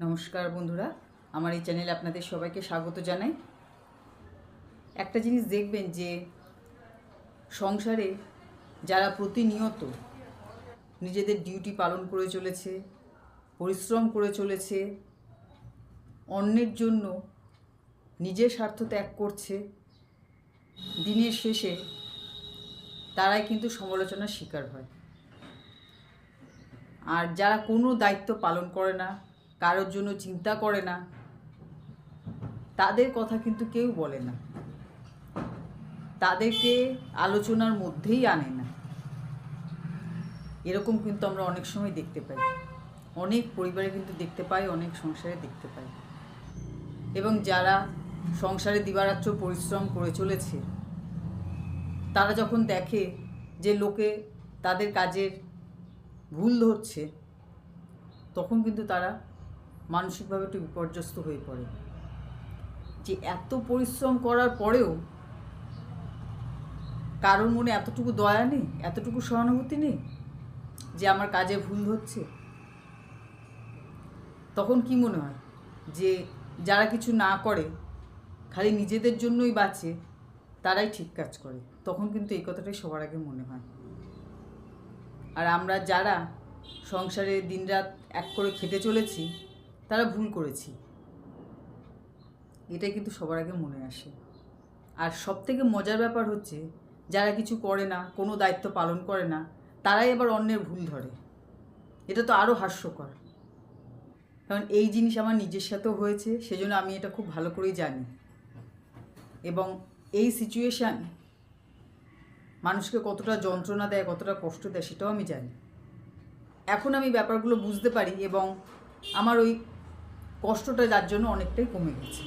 নমস্কার বন্ধুরা, আমার এই চ্যানেলে আপনাদের সবাইকে স্বাগত জানাই। একটা জিনিস দেখবেন যে, সংসারে যারা প্রতিনিয়ত নিজেদের ডিউটি পালন করে চলেছে, পরিশ্রম করে চলেছে, অন্যের জন্য নিজের স্বার্থ ত্যাগ করছে, দিনের শেষে তারাই কিন্তু সমালোচনার শিকার হয়। আর যারা কোনো দায়িত্ব পালন করে না কারোর জন্য চিন্তা করে না। তাদের কথা কিন্তু কেউ বলে না। তাদেরকে আলোচনার মধ্যেই আনে না। এরকম কিন্তু আমরা অনেক সময় দেখতে পাই। অনেক পরিবারে কিন্তু দেখতে পাই, অনেক সংসারে দেখতে পাই। এবং যারা সংসারে দিবারাত্র পরিশ্রম করে চলেছে, তারা যখন দেখে যে লোকে তাদের কাজের ভুল ধরছে, তখন কিন্তু তারা মানসিকভাবে একটু বিপর্যস্ত হয়ে পড়ে। যে এত পরিশ্রম করার পরেও কারোর মনে এতটুকু দয়া নেই, এতটুকু সহানুভূতি নেই যে আমার কাজে ভুল হচ্ছে। তখন কি মনে হয়? যে যারা কিছু না করে, খালি নিজেদের জন্যই বাঁচে, তারাই ঠিক কাজ করে। তখন কিন্তু এই কথাটাই সবার আগে মনে হয়। আর আমরা যারা সংসারে দিনরাত এক করে খেটে চলেছি তারা ভুল করেছি। এটাই কিন্তু সবার আগে মনে আসে। আর সব থেকে মজার ব্যাপার হচ্ছে, যারা কিছু করে না, কোনো দায়িত্ব পালন করে না, তারাই আবার অন্যের ভুল ধরে। এটা তো আরও হাস্যকর। কারণ এই জিনিস আমার নিজের সাথেও হয়েছে, সেজন্য আমি এটা খুব ভালো করেই জানি। এবং এই সিচুয়েশান মানুষকে কতটা যন্ত্রণা দেয়, কতটা কষ্ট দেয়, সেটাও আমি জানি। এখন আমি ব্যাপারগুলো বুঝতে পারি এবং আমার ওই কষ্টটা যার জন্য অনেকটাই কমে গেছে।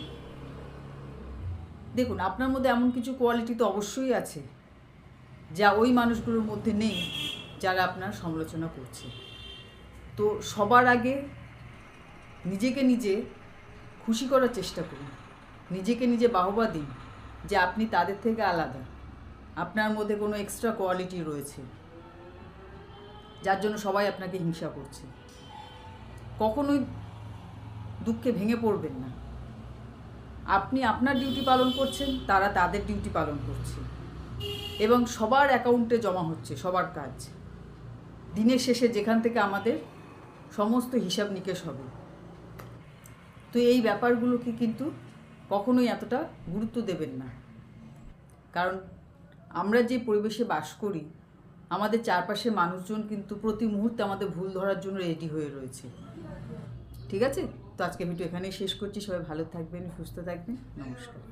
দেখুন, আপনার মধ্যে এমন কিছু কোয়ালিটি তো অবশ্যই আছে, যা ওই মানুষগুলোর মধ্যে নেই, যারা আপনার সমালোচনা করছে। তো সবার আগে নিজেকে নিজে খুশি করার চেষ্টা করুন। নিজেকে নিজে বাহবা দিন, যে আপনি তাদের থেকে আলাদা। আপনার মধ্যে কোনো এক্সট্রা কোয়ালিটি রয়েছে, যার জন্য সবাই আপনাকে হিংসা করছে। কখনোই দুঃখে ভেঙে পড়বেন না। আপনি আপনার ডিউটি পালন করছেন, তারা তাদের ডিউটি পালন করছে। এবং সবার অ্যাকাউন্টে জমা হচ্ছে, সবার কাজ। দিনের শেষে যেখান থেকে আমাদের সমস্ত হিসাব নিকেশ হবে। তো এই ব্যাপারগুলোকে কিন্তু কখনোই এতটা গুরুত্ব দেবেন না। কারণ আমরা যে পরিবেশে বাস করি আমাদের চারপাশে মানুষজন কিন্তু প্রতি মুহূর্তে আমাদের ভুল ধরার জন্য রেডি হয়ে রয়েছে। ঠিক আছে? তো আজকে ভিডিও এখানেই শেষ করছি। সবাই ভালো থাকবেন, সুস্থ থাকবেন। নমস্কার।